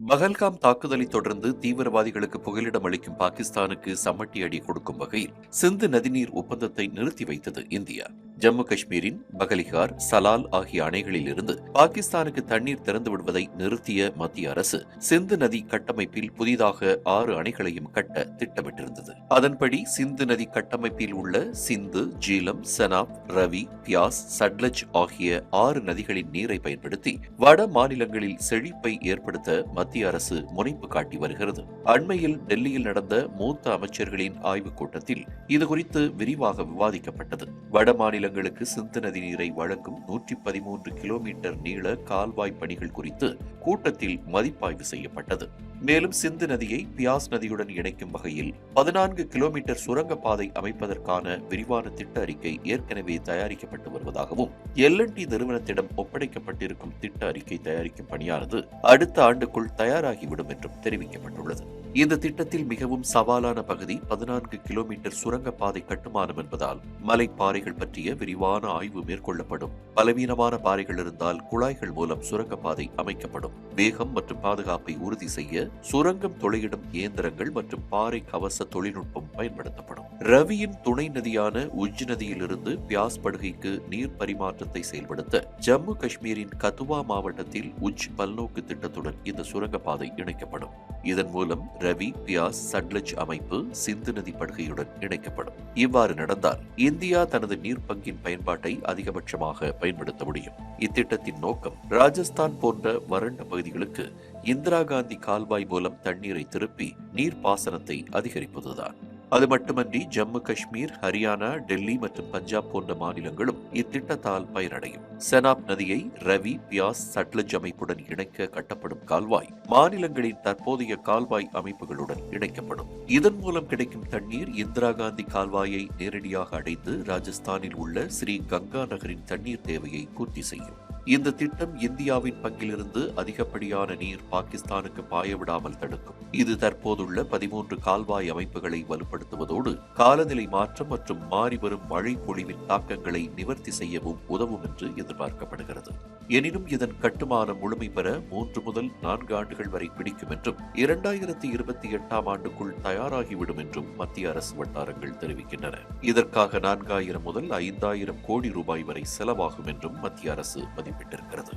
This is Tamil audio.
பகல்காம் தாக்குதலை தொடர்ந்து தீவிரவாதிகளுக்கு புகலிடம் அளிக்கும் பாகிஸ்தானுக்கு சம்மட்டி அடி கொடுக்கும் வகையில் சிந்து நதிநீர் ஒப்பந்தத்தை நிறுத்தி வைத்தது இந்தியா. ஜம்மு காஷ்மீரின் பகலிகார் சலால் ஆகிய அணைகளில் இருந்து பாகிஸ்தானுக்கு தண்ணீர் திறந்து விடுவதை நிறுத்திய மத்திய அரசு சிந்து நதி கட்டமைப்பில் புதிதாக ஆறு அணைகளையும் கட்ட திட்டமிட்டிருந்தது. அதன்படி சிந்து நதி கட்டமைப்பில் உள்ள சிந்து ஜீலம் செனாப் ரவி பியாஸ் சட்லஜ் ஆகிய ஆறு நதிகளின் நீரை பயன்படுத்தி வட மாநிலங்களில் செழிப்பை ஏற்படுத்த மத்திய அரசு முனைப்பு காட்டி வருகிறது. அண்மையில் டெல்லியில் நடந்த மூத்த அமைச்சர்களின் ஆய்வுக் கூட்டத்தில் இதுகுறித்து விரிவாக விவாதிக்கப்பட்டது. வட மாநிலங்களுக்கு சிந்து நதி நீரை வழங்கும் நூற்றி பதிமூன்று கிலோமீட்டர் நீள கால்வாய் பணிகள் குறித்து கூட்டத்தில் மதிப்பாய்வு செய்யப்பட்டது. மேலும் சிந்து நதியை பியாஸ் நதியுடன் இணைக்கும் வகையில் பதினான்கு கிலோமீட்டர் சுரங்கப்பாதை அமைப்பதற்கான விரிவான திட்ட அறிக்கை ஏற்கனவே தயாரிக்கப்பட்டு வருவதாகவும் எல்என்டி நிறுவனத்திடம் ஒப்படைக்கப்பட்டிருக்கும் திட்ட அறிக்கை தயாரிக்கும் பணியானது அடுத்த ஆண்டுக்குள் தயாராகிவிடும் என்றும் தெரிவிக்கப்பட்டுள்ளது. இந்த திட்டத்தில் மிகவும் சவாலான பகுதி பதினான்கு கிலோமீட்டர் சுரங்கப்பாதை கட்டுமானம் என்பதால் மலை பாறைகள் பற்றிய விரிவான ஆய்வு மேற்கொள்ளப்படும். பலவீனமான பாறைகள் இருந்தால் குழாய்கள் மூலம் சுரங்கப்பாதை அமைக்கப்படும். வேகம் மற்றும் பாதுகாப்பை உறுதி செய்ய சுரங்கம் துளையிடும் இயந்திரங்கள் மற்றும் பாறை கவச தொழில்நுட்பம் பயன்படுத்தப்படும். ரவியின் துணை நதியான உஜ் நதியிலிருந்து பியாஸ் படுகைக்கு நீர் பரிமாற்றத்தை செயல்படுத்த ஜம்மு காஷ்மீரின் கத்துவா மாவட்டத்தில் உஜ் பல்நோக்கு திட்டத்துடன் இந்த சுரங்கப்பாதை இணைக்கப்படும். இதன் மூலம் ரவி பியாஸ் சட்லஜ் அமைப்பு சிந்து நதி படுகையுடன் இணைக்கப்படும். இவ்வாறு நடந்தால் இந்தியா தனது நீர் பங்கின் பயன்பாட்டை அதிகபட்சமாக பயன்படுத்த முடியும். இத்திட்டத்தின் நோக்கம் ராஜஸ்தான் போன்ற வறண்ட பகுதிகளுக்கு இந்திரா காந்தி கால்வாய் மூலம் தண்ணீரை திருப்பி நீர்ப்பாசனத்தை அதிகரிப்பதுதான். அது மட்டுமன்றி ஜம்மு காஷ்மீர் ஹரியானா டெல்லி மற்றும் பஞ்சாப் போன்ற மாநிலங்களும் இத்திட்டத்தால் பயனடையும். செனாப் நதியை ரவி பியாஸ் சட்லஜ் அமைப்புடன் இணைக்க கட்டப்படும் கால்வாய் மாநிலங்களின் தற்போதைய கால்வாய் அமைப்புகளுடன் இணைக்கப்படும். இதன் மூலம் கிடைக்கும் தண்ணீர் இந்திரா காந்தி கால்வாயை நேரடியாக அடைந்து ராஜஸ்தானில் உள்ள ஸ்ரீ கங்கா நகரின் தண்ணீர் தேவையை பூர்த்தி செய்யும். இந்த திட்டம் இந்தியாவின் பங்கிலிருந்து அதிகப்படியான நீர் பாகிஸ்தானுக்கு பாயவிடாமல் தடுக்கும். இது தற்போதுள்ள பதிமூன்று கால்வாய் அமைப்புகளை வலுப்படுத்துவதோடு காலநிலை மாற்றம் மற்றும் மாறிவரும் மழை பொழிவின் தாக்கங்களை நிவர்த்தி செய்யவும் உதவும் என்று எதிர்பார்க்கப்படுகிறது. எனினும் இதன் கட்டுமானம் முழுமை பெற மூன்று முதல் நான்கு ஆண்டுகள் வரை பிடிக்கும் என்றும் இரண்டாயிரத்தி இருபத்தி எட்டாம் ஆண்டுக்குள் தயாராகிவிடும் என்றும் மத்திய அரசு வட்டாரங்கள் தெரிவிக்கின்றன. இதற்காக நான்காயிரம் முதல் ஐந்தாயிரம் கோடி ரூபாய் வரை செலவாகும் என்றும் மத்திய அரசு பதிவு விட்டிருக்கிறது